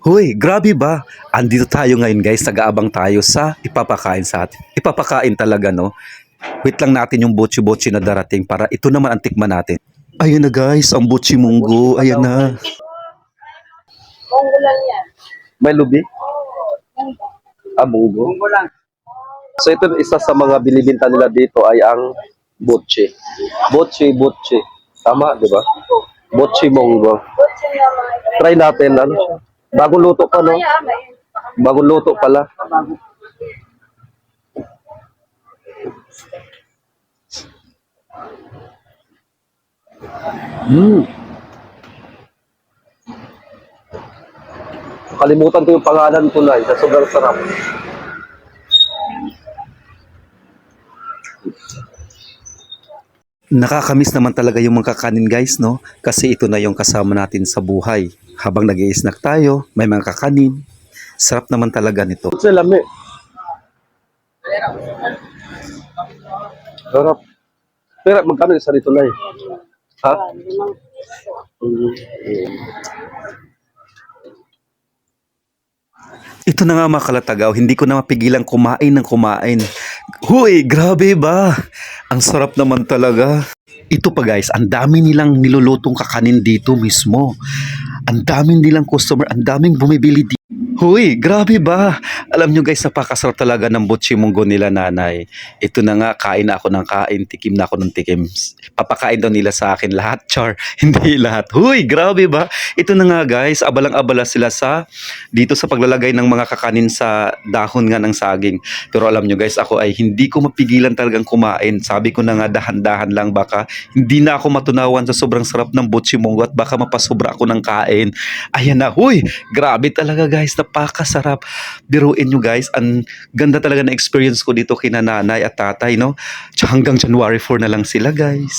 Hoy, grabe ba? Andito tayo ngayon guys, nag-aabang tayo sa ipapakain sa atin. Ipapakain talaga no? Wait lang natin yung botchi-botchi na darating para ito naman ang tikman natin. Ayan na guys, ang botchi munggo. Ayan na. Munggo lang yan. May lubi? Ah, munggo. Munggo lang. So ito isa sa mga binibinta nila dito ay ang botche. Botche, botche. Tama, di ba? Botche munggo. Try natin, ano siya? Bagong luto pa, no? Bagong luto pala. Hmm. Kalimutan ko yung pangalan ko na, sa sobrang sarap. Nakakamiss naman talaga yung mga kakanin guys no? Kasi ito na yung kasama natin sa buhay. Habang nag snack tayo, may mga kakanin. Sarap naman talaga nito. Sa lami. Sarap. Pero magkano isa nito na Ha? piso. Mm. Ito na nga mga kalatagaw, hindi ko na mapigilang kumain ng kumain. Huy, grabe ba? Ang sarap naman talaga. Ito pa guys, ang dami nilang nilulutong kakanin dito mismo. Ang daming nilang customer, ang daming bumibili dito. Huy, grabe ba? Alam nyo guys, napakasarap talaga ng butchi munggo nila nanay. Ito na nga, kain na ako ng kain, tikim na ako ng tikim. Papakain daw nila sa akin lahat, char. Hindi lahat. Huy, grabe ba? Ito na nga guys, abalang-abala sila sa dito sa paglalagay ng mga kakanin sa dahon nga ng saging. Pero alam nyo guys, ako ay hindi ko mapigilan talagang kumain. Sabi ko na nga dahan-dahan lang baka hindi na ako matunawan sa sobrang sarap ng butchi munggo at baka mapasobra ako ng kain. Ayan na, huy, grabe talaga guys, napakasarap. Biruin nyo guys, ang ganda talaga na experience ko dito kina nanay at tatay, no? Hanggang January 4 na lang sila guys.